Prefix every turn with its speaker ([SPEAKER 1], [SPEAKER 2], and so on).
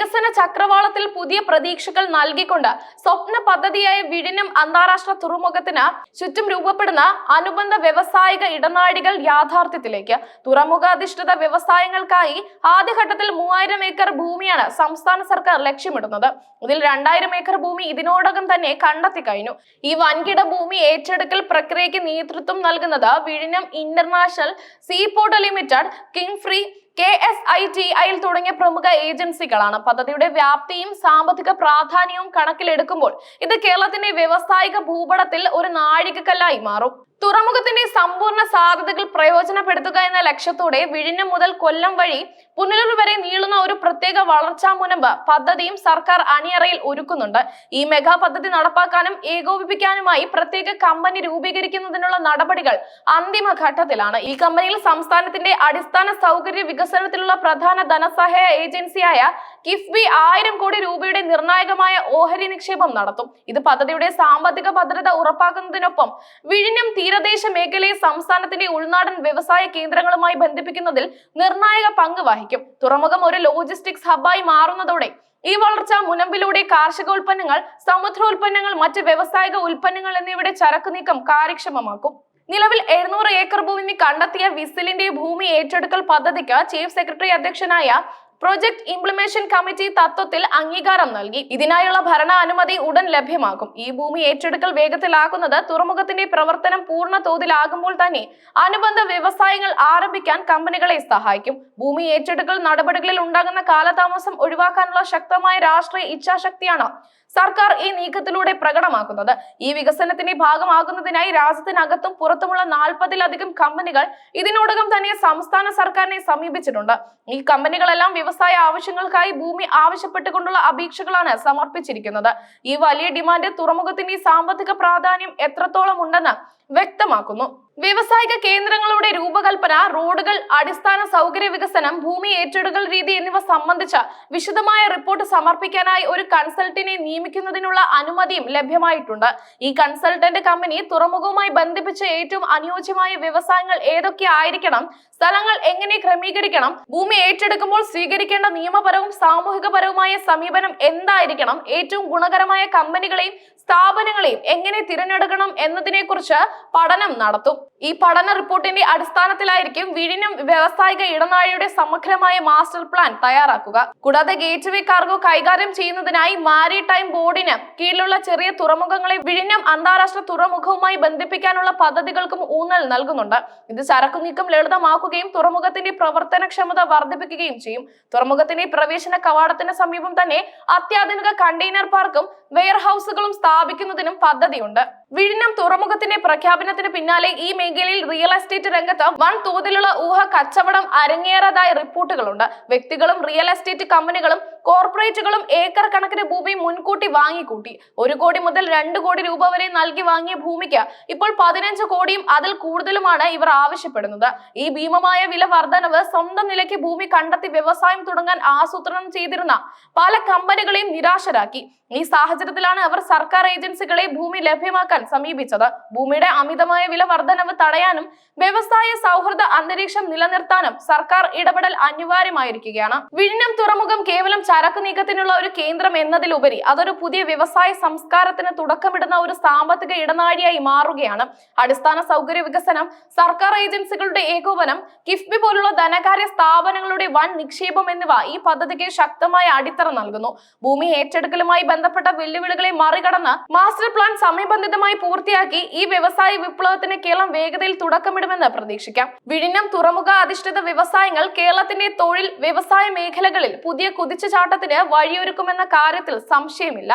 [SPEAKER 1] വികസന ചക്രവാളത്തിൽ പുതിയ പ്രതീക്ഷകൾ നൽകിക്കൊണ്ട് സ്വപ്ന പദ്ധതിയായ വിഴിഞ്ഞം അന്താരാഷ്ട്ര തുറമുഖത്തിന് ചുറ്റും രൂപപ്പെടുന്ന അനുബന്ധ വ്യവസായിക ഇടനാഴികൾ യാഥാർത്ഥ്യത്തിലേക്ക്. തുറമുഖാധിഷ്ഠിത വ്യവസായങ്ങൾക്കായി ആദ്യഘട്ടത്തിൽ മൂവായിരം ഏക്കർ ഭൂമിയാണ് സംസ്ഥാന സർക്കാർ ലക്ഷ്യമിടുന്നത്. ഇതിൽ രണ്ടായിരം ഏക്കർ ഭൂമി ഇതിനോടകം തന്നെ കണ്ടെത്തി കഴിഞ്ഞു. ഈ വൻകിട ഭൂമി ഏറ്റെടുക്കൽ പ്രക്രിയയ്ക്ക് നേതൃത്വം നൽകുന്നത് വിഴിഞ്ഞം international seaport limited Kinfra K S I T ഐയിൽ തുടങ്ങിയ പ്രമുഖ ഏജൻസികളാണ്. പദ്ധതിയുടെ വ്യാപ്തിയും സാമ്പത്തിക പ്രാധാന്യവും കണക്കിലെടുക്കുമ്പോൾ ഇത് കേരളത്തിന്റെ വ്യവസായിക ഭൂപടത്തിൽ ഒരു നാഴികക്കല്ലായി മാറും. തുറമുഖത്തിന്റെ സമ്പൂർണ സാധ്യതകൾ പ്രയോജനപ്പെടുത്തുക എന്ന ലക്ഷ്യത്തോടെ വിഴിഞ്ഞം മുതൽ കൊല്ലം വഴി പുനലൂർ വരെ നീളുന്ന ഒരു പ്രത്യേക വളർച്ചാ മുനമ്പ് പദ്ധതിയും സർക്കാർ അണിയറയിൽ ഒരുക്കുന്നുണ്ട്. ഈ മെഗാ പദ്ധതി നടപ്പാക്കാനും ഏകോപിപ്പിക്കാനുമായി പ്രത്യേക കമ്പനി രൂപീകരിക്കുന്നതിനുള്ള നടപടികൾ അന്തിമഘട്ടത്തിലാണ്. ഈ കമ്പനിയിൽ സംസ്ഥാനത്തിന്റെ അടിസ്ഥാന സൗകര്യ വികസനത്തിലുള്ള പ്രധാന ധനസഹായ ഏജൻസിയായ കിഫ്ബി ആയിരം കോടി രൂപയുടെ നിർണായകമായ ഓഹരി നിക്ഷേപം നടത്തും. ഇത് പദ്ധതിയുടെ സാമ്പത്തിക ഭദ്രത ഉറപ്പാക്കുന്നതിനൊപ്പം വിഴിഞ്ഞം തീരദേശ മേഖലയെ സംസ്ഥാനത്തിന്റെ ഉൾനാടൻ വ്യവസായ കേന്ദ്രങ്ങളുമായി ബന്ധിപ്പിക്കുന്നതിൽ നിർണായക പങ്ക് വഹിക്കും. തുറമുഖം ഒരു ലോജിസ്റ്റിക്സ് ഹബ്ബായി മാറുന്നതോടെ ഈ വളർച്ച മുനമ്പിലൂടെ കാർഷികോൽപ്പന്നങ്ങൾ സമുദ്രോൽപ്പന്നങ്ങൾ മറ്റ് വ്യവസായിക ഉൽപ്പന്നങ്ങൾ എന്നിവയുടെ ചരക്ക് നീക്കം കാര്യക്ഷമമാക്കും. നിലവിൽ എഴുന്നൂറ് ഏക്കർ ഭൂമി കണ്ടെത്തിയ വിസിലിന്റെ ഭൂമി ഏറ്റെടുക്കൽ പദ്ധതിക്ക് ചീഫ് സെക്രട്ടറി അധ്യക്ഷനായ പ്രൊജക്ട് ഇംപ്ലിമേഷൻ കമ്മിറ്റി തത്വത്തിൽ അംഗീകാരം നൽകി. ഇതിനായുള്ള ഭരണ അനുമതി ഉടൻ ലഭ്യമാകും ഈ ഭൂമി ഏറ്റെടുക്കൽ വേഗത്തിലാക്കുന്നത് തുറമുഖത്തിന്റെ പ്രവർത്തനം പൂർണ തോതിലാകുമ്പോൾ തന്നെ അനുബന്ധ വ്യവസായങ്ങൾ ആരംഭിക്കാൻ കമ്പനികളെ സഹായിക്കും. ഭൂമി ഏറ്റെടുക്കൽ നടപടികളിൽ ഉണ്ടാകുന്ന കാലതാമസം ഒഴിവാക്കാനുള്ള ശക്തമായ രാഷ്ട്രീയ ഇച്ഛാശക്തിയാണ് സർക്കാർ ഈ നീക്കത്തിലൂടെ പ്രകടമാക്കുന്നത്. ഈ വികസനത്തിന്റെ ഭാഗമാകുന്നതിനായി രാജ്യത്തിനകത്തും പുറത്തുമുള്ള നാൽപ്പതിലധികം കമ്പനികൾ ഇതിനോടകം തന്നെ സംസ്ഥാന സർക്കാരിനെ സമീപിച്ചിട്ടുണ്ട്. ഈ കമ്പനികളെല്ലാം ആവശ്യങ്ങൾക്കായി ഭൂമി ആവശ്യപ്പെട്ടുകൊണ്ടുള്ള അപേക്ഷകളാണ് സമർപ്പിച്ചിരിക്കുന്നത്. ഈ വലിയ ഡിമാൻഡ് തുറമുഖത്തിന്റെ സാമ്പത്തിക പ്രാധാന്യം എത്രത്തോളം ഉണ്ടെന്ന് വ്യക്തമാക്കുന്നു. വ്യവസായിക കേന്ദ്രങ്ങളുടെ രൂപകൽപ്പന റോഡുകൾ അടിസ്ഥാന സൗകര്യ വികസനം ഭൂമി ഏറ്റെടുക്കൽ രീതി എന്നിവ സംബന്ധിച്ച വിശദമായ റിപ്പോർട്ട് സമർപ്പിക്കാനായി ഒരു കൺസൾട്ടിനെ നിയമിക്കുന്നതിനുള്ള അനുമതിയും ലഭ്യമായിട്ടുണ്ട്. ഈ കൺസൾട്ടന്റ് കമ്പനി തുറമുഖവുമായി ബന്ധിപ്പിച്ച ഏറ്റവും അനുയോജ്യമായ വ്യവസായങ്ങൾ ഏതൊക്കെ ആയിരിക്കണം സ്ഥലങ്ങൾ എങ്ങനെ ക്രമീകരിക്കണം ഭൂമി ഏറ്റെടുക്കുമ്പോൾ സ്വീകരിക്കേണ്ട നിയമപരവും സാമൂഹികപരവുമായ സമീപനം എന്തായിരിക്കണം ഏറ്റവും ഗുണകരമായ കമ്പനികളെയും സ്ഥാപനങ്ങളെയും എങ്ങനെ തിരഞ്ഞെടുക്കണം എന്നതിനെ കുറിച്ച് പഠനം നടത്തും. ഈ പഠന റിപ്പോർട്ടിന്റെ അടിസ്ഥാനത്തിലായിരിക്കും വിഴിഞ്ഞം വ്യവസായിക ഇടനാഴിയുടെ സമഗ്രമായ മാസ്റ്റർ പ്ലാൻ തയ്യാറാക്കുക. കൂടാതെ ഗേറ്റ് വേ കാർഗോ കൈകാര്യം ചെയ്യുന്നതിനായി മാരിടൈം ബോർഡിന് കീഴിലുള്ള ചെറിയ തുറമുഖങ്ങളെ വിഴിഞ്ഞം അന്താരാഷ്ട്ര തുറമുഖവുമായി ബന്ധിപ്പിക്കാനുള്ള പദ്ധതികൾക്കും ഊന്നൽ നൽകുന്നുണ്ട്. ഇത് ചരക്കു നീക്കം ലളിതമാക്കുകയും തുറമുഖത്തിന്റെ പ്രവർത്തനക്ഷമത വർദ്ധിപ്പിക്കുകയും ചെയ്യും. തുറമുഖത്തിന്റെ പ്രവേശന കവാടത്തിന് സമീപം തന്നെ അത്യാധുനിക കണ്ടെയ്നർ പാർക്കും വെയർഹൌസുകളും സ്ഥാപിക്കുന്നതിനും പദ്ധതിയുണ്ട്. വിഴിഞ്ഞം തുറമുഖത്തിന്റെ പ്രഖ്യാപനത്തിന് പിന്നാലെ ഈ മേഖലയിൽ റിയൽ എസ്റ്റേറ്റ് രംഗത്ത് വൻ തോതിലുള്ള ഊഹ കച്ചവടം അരങ്ങേറതായ റിപ്പോർട്ടുകളുണ്ട് വ്യക്തികളും റിയൽ എസ്റ്റേറ്റ് കമ്പനികളും കോർപ്പറേറ്റുകളും ഏക്കർ കണക്കിന് ഭൂമി മുൻകൂട്ടി വാങ്ങിക്കൂട്ടി. ഒരു കോടി മുതൽ രണ്ട് കോടി രൂപ വരെ നൽകി വാങ്ങിയ ഭൂമിക്ക് ഇപ്പോൾ പതിനഞ്ച് കോടിയും അതിൽ കൂടുതലുമാണ് ഇവർ ആവശ്യപ്പെടുന്നത്. ഈ ഭീമമായ വില വർധനവ് സ്വന്തം നിലയ്ക്ക് ഭൂമി കണ്ടെത്തി വ്യവസായം തുടങ്ങാൻ ആസൂത്രണം ചെയ്തിരുന്ന പല കമ്പനികളെയും നിരാശരാക്കി. ഈ സാഹചര്യത്തിലാണ് അവർ സർക്കാർ ഏജൻസികളെ ഭൂമി ലഭ്യമാക്കാൻ സമീപിച്ചത്. ഭൂമിയുടെ അമിതമായ വില വർധനവ് തടയാനും വ്യവസായ സൗഹൃദ അന്തരീക്ഷം നിലനിർത്താനും സർക്കാർ ഇടപെടൽ അനിവാര്യമായിരിക്കുകയാണ്. വിഴിഞ്ഞം തുറമുഖം കേവലം ചരക്ക് നീക്കത്തിനുള്ള ഒരു കേന്ദ്രം എന്നതിലുപരി അതൊരു പുതിയ വ്യവസായ സംസ്കാരത്തിന് തുടക്കമിടുന്ന ഒരു സാമ്പത്തിക ഇടനാഴിയായി മാറുകയാണ്. അടിസ്ഥാന സൗകര്യ വികസനം സർക്കാർ ഏജൻസികളുടെ ഏകോപനം കിഫ്ബി പോലുള്ള ധനകാര്യ സ്ഥാപനങ്ങളുടെ വൻ നിക്ഷേപം എന്നിവ ഈ പദ്ധതിക്ക് ശക്തമായ അടിത്തറ നൽകുന്നു. ഭൂമി ഏറ്റെടുക്കലുമായി ബന്ധപ്പെട്ട വെല്ലുവിളികളെ മറികടന്ന് മാസ്റ്റർ പ്ലാൻ സമയബന്ധിതമായി പൂർത്തിയാക്കി ഈ വ്യവസായ വിപ്ലവത്തിന് കേരളം വേഗതയിൽ തുടക്കമിടുമെന്ന് പ്രതീക്ഷിക്കാം. വിഴിഞ്ഞം തുറമുഖ അധിഷ്ഠിത വ്യവസായങ്ങൾ കേരളത്തിന്റെ തൊഴിൽ വ്യവസായ മേഖലകളിൽ പുതിയ കുതിച്ചുചാട്ടത്തിന് വഴിയൊരുക്കുമെന്ന കാര്യത്തിൽ സംശയമില്ല